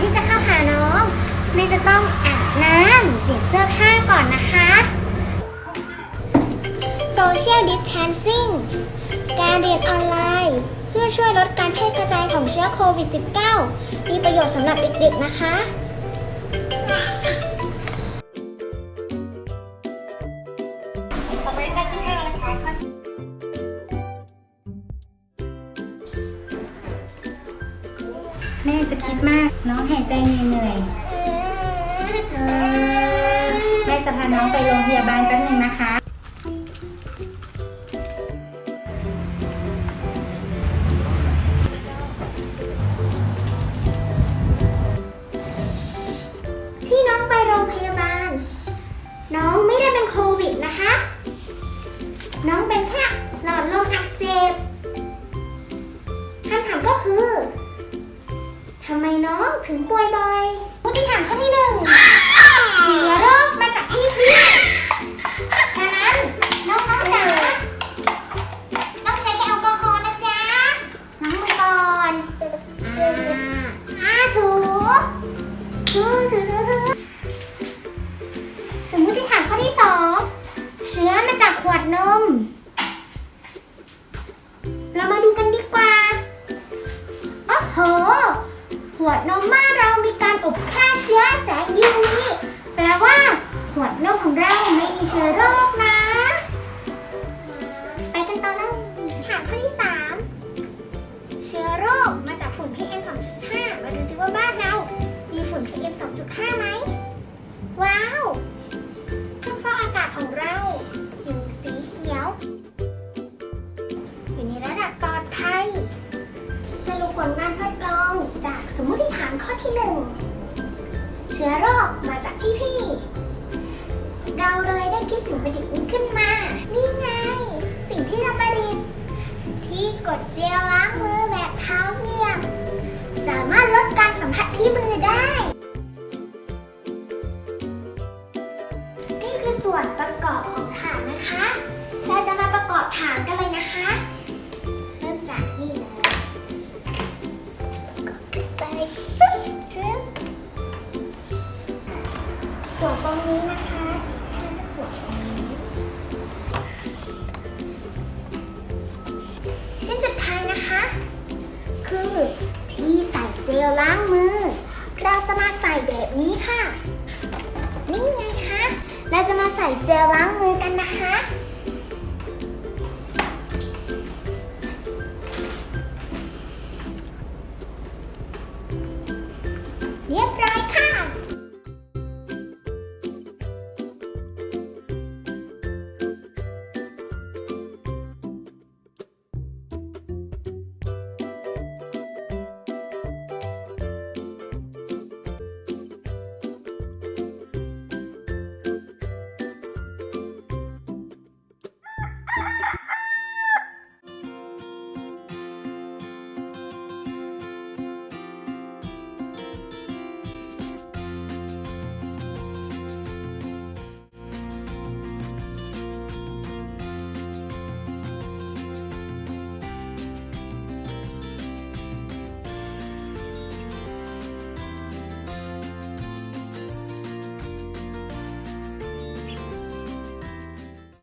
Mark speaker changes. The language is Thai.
Speaker 1: ที่จะเข้าหาน้องเม่จะต้องอาบน้ำเปลี่ยนเสื้อผ้าก่อนนะคะ Social Distancing การเรียนออนไลน์ เพื่อช่วยลดการแพร่กระจายของเชื้อโควิด -19 มีประโยชน์สำหรับเด็กๆนะคะ
Speaker 2: ตออไปค่ะชื่อให้เรานะค่ะ
Speaker 3: จะคิดมาก น้องหายใจเหนื่อยๆเออแม่จะพาน้องไปโรงพยาบาลแป๊บนึงนะคะ
Speaker 1: ที่น้องไปโรงพยาบาล น้องไม่ได้เป็นโควิดนะคะ น้องเป็น น้องถึงป่วยบ่อยผู้ที่ถามข้อที่หนึ่งเชื้อโรคมาจากที่พื้นฉะนั้นน้องๆจ๋าต้องใช้แอลกอฮอล์นะจ๊ะน้องมือก่อนอ่าอ่าถูถูถูถู มบ้าเรามีการอบฆ่าเชื้อแสง UV แปลว่าขวดนมของเราไม่มีเชื้อโรคนะ ไปกันต่อเลยถามข้อที่ 3 เชื้อโรคมาจากฝุ่น PM 2.5 มาดูซิว่าบ้านเรา มีฝุ่น PM 2.5 ไหม ว้าว ที่หนึ่งเชื้อโรคมาจากพี่ๆเราเลยได้คิดสิ่งประดิษฐ์นี้ขึ้นมา นี่ไง สิ่งที่เราประดิษฐ์ที่กดเจลล้างมือแบบเท้าเหยียบสามารถลดการสัมผัสที่มือได้ ส่วนตรงนี้นะคะท่ส่วนตรงนี้ชิ้นสุดท้ายนะคะ คือที่ใส่เจลล้างมือ เราจะมาใส่แบบนี้ค่ะ นี่ไงคะ เราจะมาใส่เจลล้างมือกันนะคะเรียบร้อย